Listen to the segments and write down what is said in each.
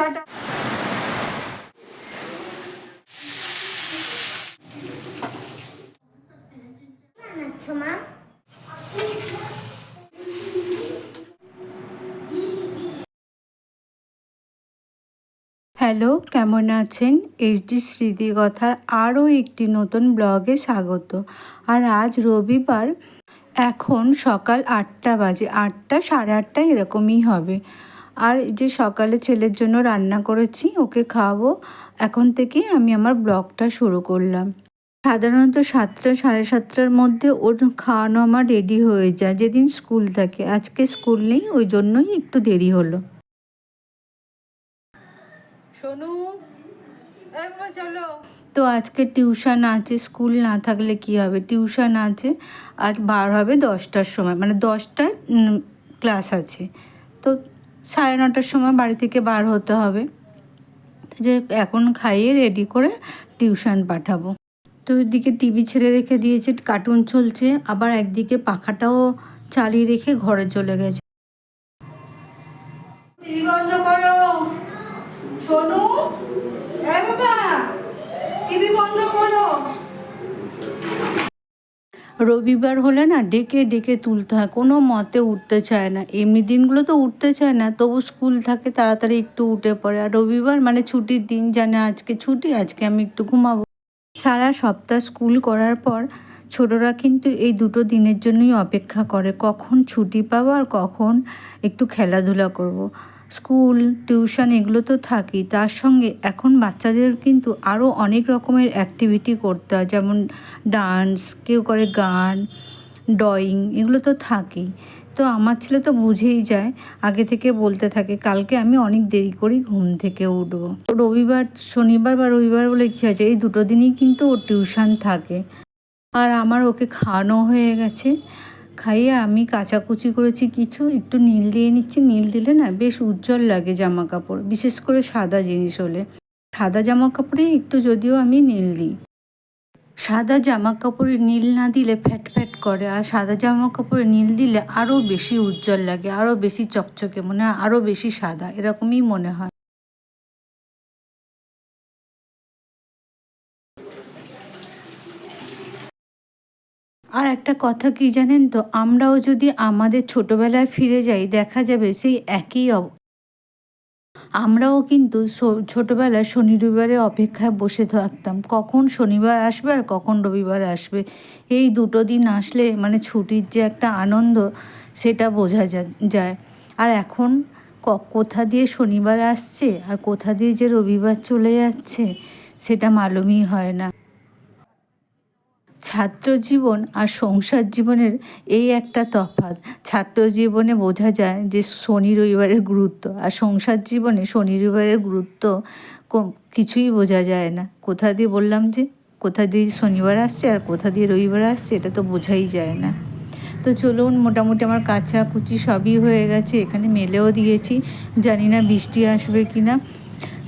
Tata hello, কেমন আছেন? HD স্মৃতিকথার আরও একটি নতুন ব্লগে স্বাগত। আর আজ রবিবার, এখন সকাল আটটা বাজে, আটটা সাড়ে আটটা এরকমই হবে। আর যে সকালে ছেলের জন্য রান্না করেছি ওকে খাওয়াবো। এখন থেকেই আমি আমার ব্লগটা শুরু করলাম। সাধারণত সাতটা সাড়ে সাতটার মধ্যে ওর খাওয়ানো আমার রেডি হয়ে যায়। যেদিন স্কুল থাকে। আজকে স্কুল নেই ওই জন্যই একটু দেরি হলো। সোনু চলো। তো আজকে টিউশন আছে স্কুল না থাকলে কি হবে? টিউশন আছে আর বার হবে দশটার সময়। মানে দশটায় ক্লাস আছে। তো সাড়ে নটার সময় বাড়ি থেকে বার হতে হবে। যে এখন খাইয়ে রেডি করে টিউশন পাঠাবো। তো এদিকে টিভি ছেড়ে রেখে দিয়েছে কার্টুন চলছে, আবার একদিকে পাখাটাও চালিয়ে রেখে ঘরে চলে গেছে। বন্ধ করো। সোনু বাবা, টিভি বন্ধ করো। রবিবার হলে না ডেকে ডেকে তুলতে হয়। কোনো মতে উঠতে চায় না। এমনি দিনগুলো তো উঠতে চায় না, তবু স্কুল থাকে তাড়াতাড়ি একটু উঠে পড়ে। আর রবিবার মানে ছুটির দিন জানে আজকে ছুটি, আজকে আমি একটু ঘুমাবো। সারা সপ্তাহ স্কুল করার পর ছোটরা কিন্তু এই দুটো দিনের জন্যই অপেক্ষা করে, কখন ছুটি পাবো আর কখন একটু খেলাধুলা করব। স্কুল, টিউশন এগুলো তো থাকেই। তার সঙ্গে এখন বাচ্চাদের কিন্তু আরও অনেক রকমের অ্যাক্টিভিটি করতে হয়। যেমন ডান্স কেউ করে গান ড্রয়িং এগুলো তো থাকেই। তো আমার ছেলে তো বুঝেই যায়, আগে থেকে বলতে থাকে, কালকে আমি অনেক দেরি করি ঘুম থেকে উঠবো। রবিবার, শনিবার বা রবিবার বলে কী হয়েছে এই দুটো দিনই কিন্তু ওর টিউশন থাকে। আর আমার ওকে খাওয়ানো হয়ে গেছে। খাইয়ে আমি কাচাকুচি করেছি কিছু, একটু নীল দিয়ে নিচ্ছি। নীল দিলে না বেশ উজ্জ্বল লাগে জামা কাপড় বিশেষ করে সাদা জিনিস হলে। সাদা জামা কাপড়ে একটু যদিও আমি নীল দিই। সাদা জামা কাপড়ে নীল না দিলে ফ্যাট ফ্যাট করে, আর সাদা জামা কাপড়ে নীল দিলে আরও বেশি উজ্জ্বল লাগে আরও বেশি চকচকে মনে হয় আরও বেশি সাদা, এরকমই মনে হয় আর একটা কথা কি জানেন তো? আমরাও যদি আমাদের ছোটবেলায় ফিরে যাই, দেখা যাবে সেই একই অব আমরাও কিন্তু ছোটোবেলায় শনি রবিবারে অপেক্ষায় বসে থাকতাম। কখন শনিবার আসবে আর কখন রবিবার আসবে? এই দুটো দিন আসলে মানে ছুটির যে একটা আনন্দ, সেটা বোঝা যায়। আর এখন কোথা দিয়ে শনিবার আসছে আর কোথা দিয়ে যে রবিবার চলে যাচ্ছে, সেটা মালুমই হয় না। ছাত্র জীবন আর সংসার জীবনের এই একটা তফাৎ। ছাত্র জীবনে বোঝা যায় যে শনি রবিবারের গুরুত্ব, আর সংসার জীবনে শনি রবিবারের গুরুত্ব কিছুই বোঝা যায় না। কোথা দিয়ে বললাম যে, কোথা দিয়ে শনিবার আসছে আর কোথা দিয়ে রবিবার আসছে, এটা তো বোঝাই যায় না। তো চলুন, মোটামুটি আমার কাঁচা কুচি সবই হয়ে গেছে। এখানে মেলেও দিয়েছি। জানি না বৃষ্টি আসবে কি না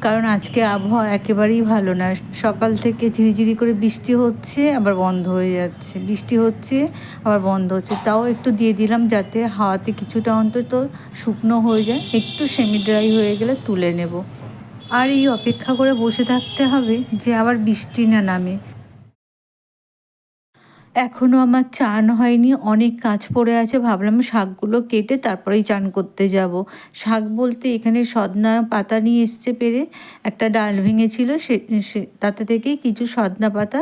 কারণ আজকে আবহাওয়া একেবারেই ভালো না। সকাল থেকে ঝিরিঝিরি করে বৃষ্টি হচ্ছে, আবার বন্ধ হয়ে যাচ্ছে। বৃষ্টি হচ্ছে, আবার বন্ধ হচ্ছে। তাও একটু দিয়ে দিলাম যাতে হাওয়াতে কিছুটা অন্তত শুকনো হয়ে যায়। একটু সেমি ড্রাই হয়ে গেলে তুলে নেব। আর এই অপেক্ষা করে বসে থাকতে হবে যে আবার বৃষ্টি না নামে। এখনও আমার চান হয়নি অনেক কাজ পড়ে আছে ভাবলাম শাকগুলো কেটে তারপরেই চান করতে যাব। শাক বলতে এখানে সদনা পাতা নিয়ে এসছে পেরে একটা ডাল ভেঙেছিল সে সে তাতে থেকেই কিছু সদনা পাতা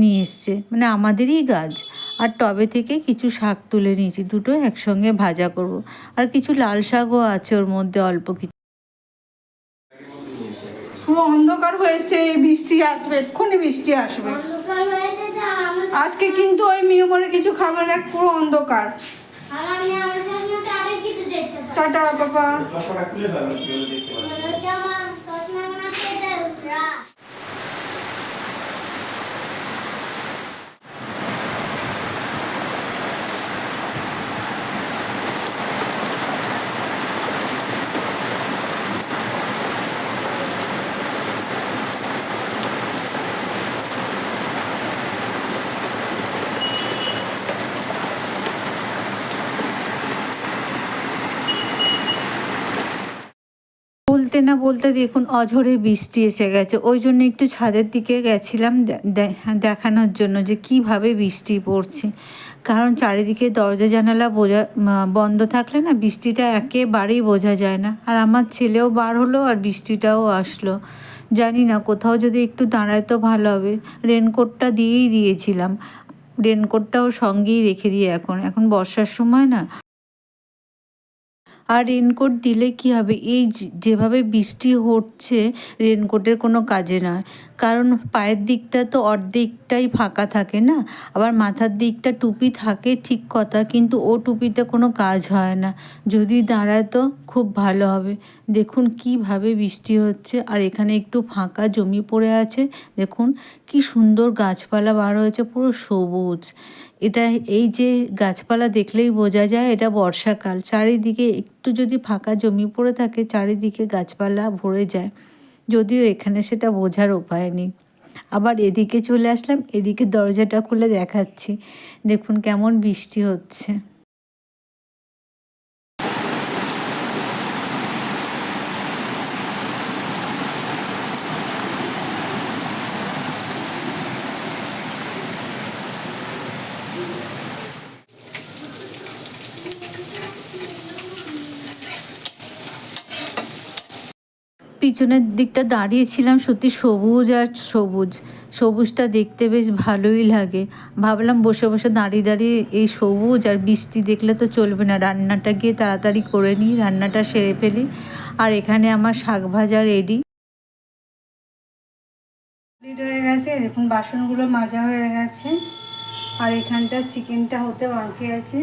নিয়ে এসছে মানে আমাদেরই গাছ। আর টবে থেকে কিছু শাক তুলে নিয়েছি দুটো একসঙ্গে ভাজা করব। আর কিছু লাল শাকও আছে ওর মধ্যে অল্প কিছু। অন্ধকার হয়েছে বৃষ্টি আসবে এক্ষুনি বৃষ্টি আসবে। আজকে কিন্তু ওই মিউমরে কিছু খাবার দেখ পুরো অন্ধকার। আর আমি আমার চশমাতে কিছু দেখতে পাই টাটা বাবা চশমাটা খুলে ফেলো কি বলে দেখতে পাচ্ছি মনে হচ্ছে আমার চশমা মনে হচ্ছে এটা রাত স্কুল বলতে না বলতে দেখুন, অঝরে বৃষ্টি এসে গেছে। ওই জন্য একটু ছাদের দিকে গেছিলাম দেখানোর জন্য যে কীভাবে বৃষ্টি পড়ছে। কারণ চারিদিকে দরজা, জানালা বোঝা বন্ধ থাকলে না বৃষ্টিটা একেবারেই বোঝা যায় না। আর আমার ছেলেও বার হলো আর বৃষ্টিটাও আসলো। জানি না, কোথাও যদি একটু দাঁড়ায় তো ভালো হবে। রেনকোটটা দিয়েই দিয়েছিলাম। রেনকোটটাও সঙ্গেই রেখে দিয়ে এখন। এখন বর্ষার সময় না আর রেনকোট দিলে কি হবে? এই যেভাবে বৃষ্টি হচ্ছে রেনকোটের কোনো কাজে নয়। কারণ পায়ের দিকটা তো অর্ধেকটাই ফাঁকা থাকে না, আবার মাথার দিকটা টুপি থাকে ঠিক কথা, কিন্তু ও টুপিতে কোনো কাজ হয় না। যদি দাঁড়ায় তো খুব ভালো হবে। দেখুন কীভাবে বৃষ্টি হচ্ছে, আর এখানে একটু ফাঁকা জমি পড়ে আছে। দেখুন কি সুন্দর গাছপালা বার হয়েছে, পুরো সবুজ। এটা এই যে গাছপালা দেখলেই বোঝা যায় এটা বর্ষাকাল। চারিদিকে একটু যদি ফাঁকা জমি পড়ে থাকে, চারিদিকে গাছপালা ভরে যায়। যদিও এখানে সেটা বোঝার উপায় নেই। আবার এদিকে চলে আসলাম, এদিকে দরজাটা খুলে দেখাচ্ছি। দেখুন কেমন বৃষ্টি হচ্ছে। পিছনের দিকটা দাঁড়িয়েছিলাম সত্যি সবুজ আর সবুজ। সবুজটা দেখতে বেশ ভালোই লাগে। ভাবলাম বসে বসে দাঁড়িয়ে দাঁড়িয়ে এই সবুজ আর বৃষ্টি দেখলে তো চলবে না। রান্নাটা গিয়ে তাড়াতাড়ি করে নিই, রান্নাটা সেরে ফেলি। আর এখানে আমার শাক ভাজা রেডি হয়ে গেছে। দেখুন, বাসনগুলো মাজা হয়ে গেছে। আর এখানটা চিকেনটা হতে বাকি আছে।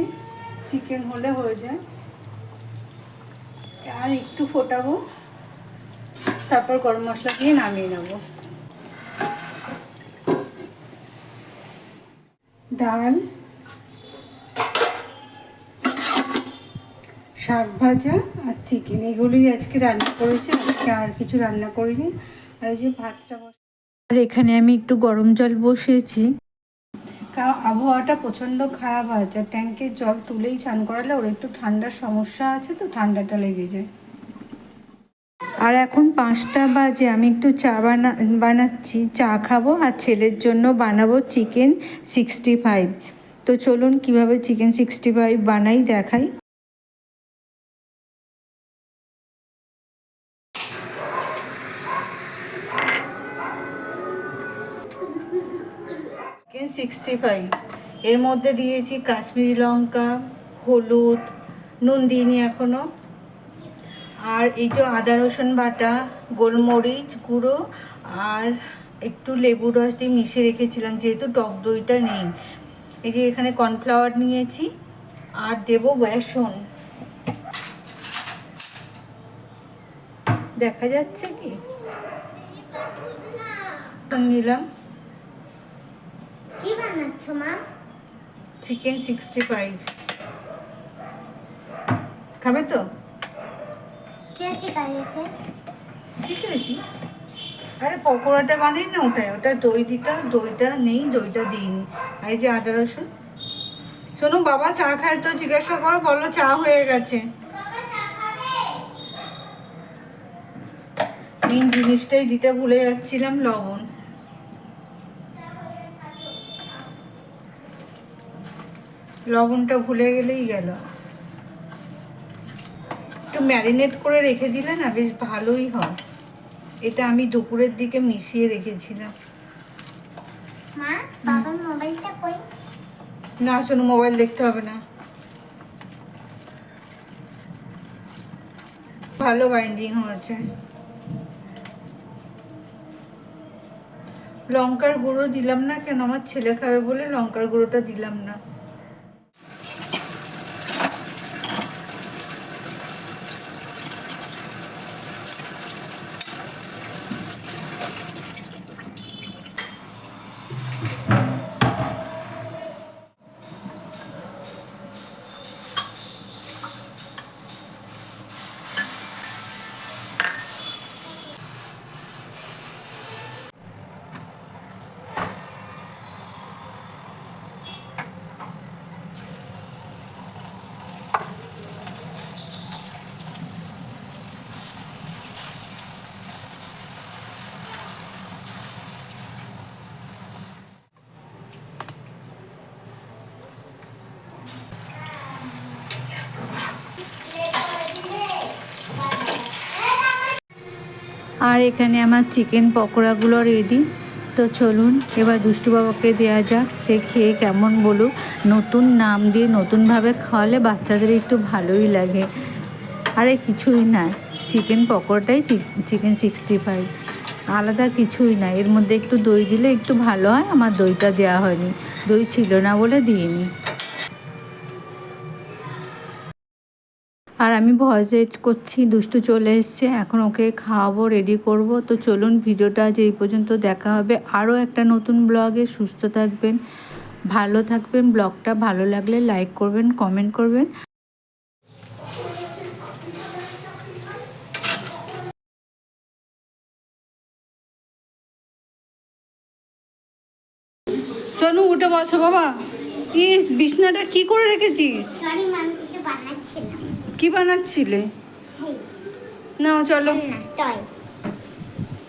চিকেন হলে হয়ে যায়। আর একটু ফোটাবো। তারপর গরম মশলা দিয়ে নামিয়ে নেব। ডাল, শাক ভাজা আর চিকেন এগুলোই আজকে রান্না করেছি। আজকে আর কিছু রান্না করিনি। আর এই যে ভাতটা আর এখানে আমি একটু গরম জল বসিয়েছি। কারণ আবহাওয়াটা প্রচণ্ড খারাপ আছে। ট্যাঙ্কের জল তুলেই চান করালে ওর একটু ঠান্ডার সমস্যা আছে তো ঠান্ডাটা লেগে যায়। আর এখন পাঁচটা বাজে, আমি একটু চা বানা, বানাচ্ছি, চা খাব আর ছেলের জন্য বানাবো চিকেন সিক্সটি ফাইভ। তো চলুন কীভাবে চিকেন সিক্সটি ফাইভ বানাই দেখাই। Chicken sixty five. এর মধ্যে দিয়েছি কাশ্মীরি লঙ্কা, হলুদ, নুন দিইনি এখনও আর এই যে আদা রসুন বাটা গোলমরিচ গুঁড়ো আর একটু লেবু রস দিয়ে মিশিয়ে রেখেছিলাম যেহেতু টক দইটা নেই। এই যে এখানে কর্নফ্লাওয়ার নিয়েছি আর দেবো বেসন। দেখা যাচ্ছে কি? নিলাম। কি বানাচ্ছ মা? চিকেন সিক্সটি ফাইভ খাবে তো? কে শিখাইছে শিখেছি। আরে পকোড়াটা বানাই না ওটাই ওটা দই দিতে দইটা নেই, দইটা দিইনি। এই যে আদা রসুন। শোনো, বাবা চা খায় তো জিজ্ঞাসা করো, বলো চা হয়ে গেছে। মেন জিনিসটাই দিতে ভুলে যাচ্ছিলাম, লবণ। লবণটা ভুলে গেলেই গেল। ম্যারিনেট করে রেখে দিলে না বেশ ভালোই হয়। এটা আমি দুপুরের দিকে মিশিয়ে রেখেছিলাম। না শোনো মোবাইল দেখতে হবে না। ভালো বাইন্ডিং হয়েছে। লঙ্কার গুঁড়ো দিলাম না কেন? আমার ছেলে খাবে বলে লঙ্কার গুঁড়োটা দিলাম না। আর এখানে আমার চিকেন পকোড়াগুলো রেডি তো চলুন, এবার দুষ্টু বাবাকে দেওয়া যাক, সে খেয়ে কেমন বলুক। নতুন নাম দিয়ে নতুনভাবে খাওয়ালে বাচ্চাদের একটু ভালোই লাগে। আরে, কিছুই না চিকেন পকোড়াটাই চিকেন সিক্সটি ফাইভ আলাদা কিছুই না এর মধ্যে একটু দই দিলে একটু ভালো হয়, আমার দইটা দেওয়া হয়নি। দই ছিল না বলে দিইনি। আর আমি ভয়েস করছি দুষ্টু চলে এসছে এখন ওকে খাওয়াবো রেডি করব। তো চলুন ভিডিওটা আজ এই পর্যন্ত দেখা হবে। আরও একটা নতুন ব্লগে সুস্থ থাকবেন ভালো থাকবেন। ব্লগটা ভালো লাগলে লাইক করবেন কমেন্ট করবেন। সোনু উঠে বসো বাবা। ইস বিছনাটা কি করে রেখেছিস? বানাচ্ছিলাম কি বানাচ্ছিলে? নাও না চলো।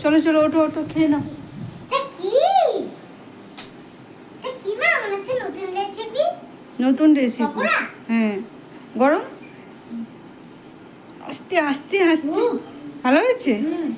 চলো চলো ওঠো ওঠো খেয়ে নাও। নতুন রেসিপি? হ্যাঁ। গরম? আস্তে আস্তে আস্তে। ভালো হয়েছে? হুম।